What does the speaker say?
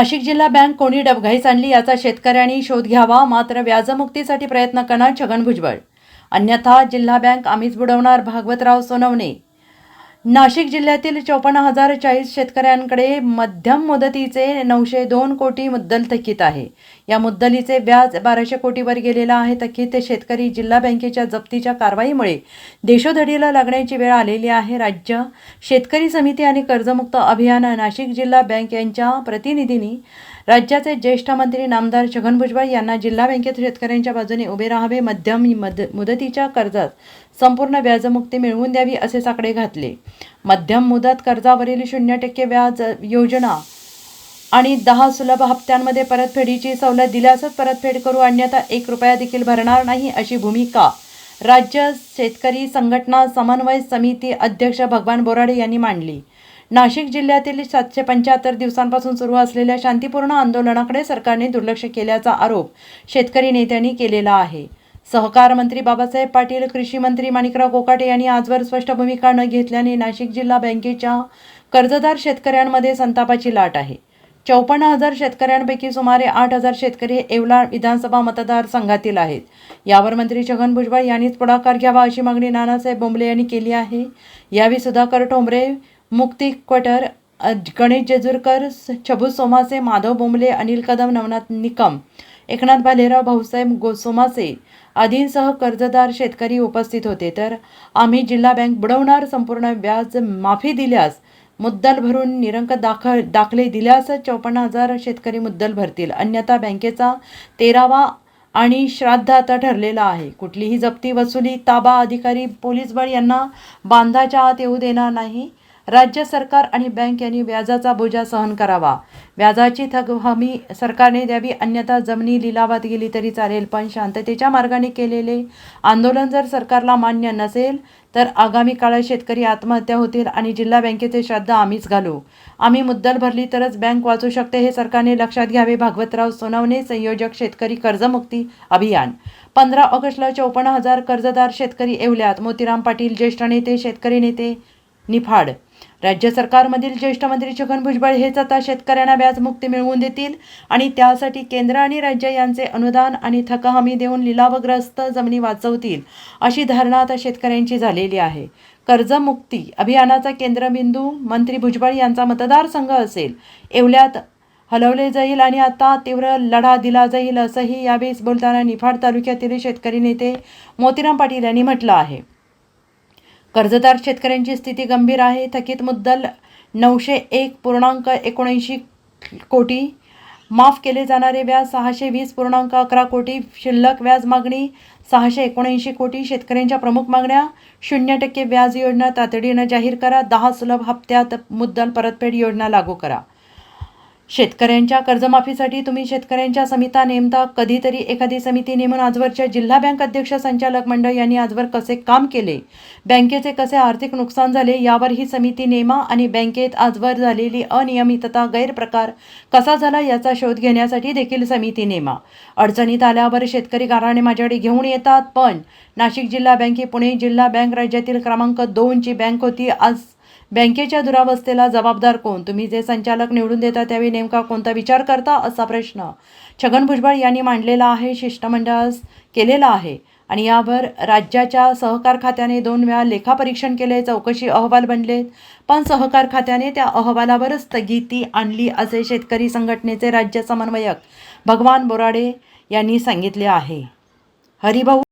नाशिक जिल्हा बँक कोणी डबघाईस आणली याचा शेतकऱ्यांनी शोध घ्यावा मात्र व्याजमुक्तीसाठी प्रयत्न करणार छगन भुजबळ. अन्यथा जिल्हा बँक आम्हीच बुडवणार भागवतराव सोनवणे. नाशिक जिल्ह्यातील चौपन्न हजार चाळीस शेतकऱ्यांकडे मध्यम मुदतीचे नऊशे दोन कोटी मुद्दल थकीत आहे. या मुद्दलीचे व्याज बाराशे कोटीवर गेलेला आहे. थकीत शेतकरी जिल्हा बँकेच्या जप्तीच्या कारवाईमुळे देशोधडीला लागण्याची वेळ आलेली आहे. राज्य शेतकरी समिती आणि कर्जमुक्त अभियान नाशिक जिल्हा बँक यांच्या प्रतिनिधींनी राज्याचे ज्येष्ठ मंत्री नामदार छगन भुजबळ यांना जिल्हा बँकेत शेतकऱ्यांच्या बाजूने उभे राहावे मध्यम मद मुदतीच्या कर्जात संपूर्ण व्याजमुक्ती मिळवून द्यावी असे साकडे घातले. मध्यम मुदत कर्जावरील शून्य टक्के व्याज योजना आणि दहा सुलभ हप्त्यांमध्ये परतफेडीची सवलत दिल्यासच परतफेड करू अन्यथा एक रुपया देखील भरणार नाही अशी भूमिका राज्य शेतकरी संघटना समन्वय समिती अध्यक्ष भगवान बोराडे यांनी मांडली. नाशिक जिल्ह्यातील सातशे पंच्याहत्तर दिवसांपासून सुरू असलेल्या शांतीपूर्ण आंदोलनाकडे सरकारने दुर्लक्ष केल्याचा आरोप शेतकरी नेत्यांनी केलेला आहे. सहकार मंत्री बाबासाहेब पाटील कृषी मंत्री माणिकराव कोकाटे यांनी आजवर स्पष्ट भूमिका न घेतल्याने नाशिक जिल्हा बँकेच्या कर्जदार शेतकऱ्यांमध्ये संतापाची लाट आहे. चौपन्न हजार शेतकऱ्यांपैकी सुमारे आठ हजार शेतकरी हे येवला विधानसभा मतदारसंघातील आहेत. यावर मंत्री छगन भुजबळ यांनीच पुढाकार घ्यावा अशी मागणी नानासाहेब बोंबले यांनी केली आहे. यावेळी सुधाकर ठोंबरे मुक्ती क्वटर गणेश जेजुरकर छबू सोमासे माधव बोंबले अनिल कदम नवनाथ निकम एकनाथ भालेराव भाऊसाहेब गोसोमासे आदींसह कर्जदार शेतकरी उपस्थित होते. तर आम्ही जिल्हा बँक बुडवणार संपूर्ण व्याज माफी दिल्यास मुद्दल भरून निरंक दाखल दाखले दिल्यास चौपन्न हजार शेतकरी मुद्दल भरतील. अन्यथा बँकेचा तेरावा आणि श्राद्ध आता ठरलेला आहे. कुठलीही जप्ती वसुली ताबा अधिकारी पोलीस बळ यांना बांधाच्या आत येऊ देणार नाही. राज्य सरकार आणि बँक यांनी व्याजाचा बोजा सहन करावा. व्याजाची थक हमी सरकारने द्यावी अन्यथा जमिनी लिलावात गेली तरी चालेल पण शांततेच्या मार्गाने केलेले आंदोलन जर सरकारला मान्य नसेल तर आगामी काळात शेतकरी आत्महत्या होतील आणि जिल्हा बँकेचे श्रद्धा आम्हीच घालू. आम्ही मुद्दल भरली तरच बँक वाचू शकते हे सरकारने लक्षात घ्यावे भागवतराव सोनवणे संयोजक शेतकरी कर्जमुक्ती अभियान. पंधरा ऑगस्टला चौपन्न हजार कर्जदार शेतकरी येवल्यात. मोतीराम पाटील ज्येष्ठ नेते शेतकरी नेते निफाड. राज्य सरकारमधील ज्येष्ठ मंत्री छगन भुजबळ हेच आता शेतकऱ्यांना व्याजमुक्ती मिळवून देतील आणि त्यासाठी केंद्र आणि राज्य यांचे अनुदान आणि थका हमी देऊन लिलावग्रस्त जमिनी वाचवतील अशी धारणा आता शेतकऱ्यांची झालेली आहे. कर्जमुक्ती अभियानाचा केंद्रबिंदू मंत्री भुजबळ यांचा मतदारसंघ असेल. एवल्यात हलवले जाईल आणि आता तीव्र लढा दिला जाईल असंही यावेळी बोलताना निफाड तालुक्यातील शेतकरी नेते मोतीराम पाटील यांनी म्हटलं आहे. कर्जदार शेतकऱ्यांची स्थिती गंभीर आहे. थकीत मुद्दल नऊशे एक पूर्णांक एकोणऐंशी कोटी माफ केले जाणारे व्याज सहाशे वीस पूर्णांक अकरा कोटी शिल्लक व्याज मागणी सहाशे एकोणऐंशी कोटी शेतकऱ्यांच्या प्रमुख मागण्या शून्य टक्के व्याज योजना तातडीनं जाहीर करा दहा सुलभ हप्त्यात मुद्दल परतफेड योजना लागू करा. शेतकऱ्यांच्या कर्जमाफीसाठी तुम्ही शेतकऱ्यांच्या समिता नेमता कधीतरी एखादी समिती नेमून आजवरच्या जिल्हा बँक अध्यक्ष संचालक मंडळ यांनी आजवर कसे काम केले? बँकेचे कसे आर्थिक नुकसान झाले? यावर ही समिती नेमा आणि बँकेत आजवर झालेली अनियमितता गैरप्रकार कसा झाला याचा शोध घेण्यासाठी देखील समिती नेमा. अडचणीत आल्यावर शेतकरी गाराणे माझ्याकडे घेऊन येतात पण नाशिक जिल्हा बँक ही पुणे जिल्हा बँक राज्यातील क्रमांक दोनची बँक होती. आज बँकेच्या दुरावस्थेला जबाबदार कोण? तुम्ही जे संचालक निवडून देता त्यावेळी नेमका कोणता विचार करता? असा प्रश्न छगन भुजबळ यांनी मांडलेला आहे शिष्टमंडळास केलेला आहे. आणि यावर राज्याच्या सहकार खात्याने दोन वेळा लेखापरीक्षण केले चौकशी अहवाल बनलेत पण सहकार खात्याने त्या अहवालावर स्थगिती आणली असे शेतकरी संघटनेचे राज्य समन्वयक भगवान बोराडे यांनी सांगितले आहे. हरिभाऊ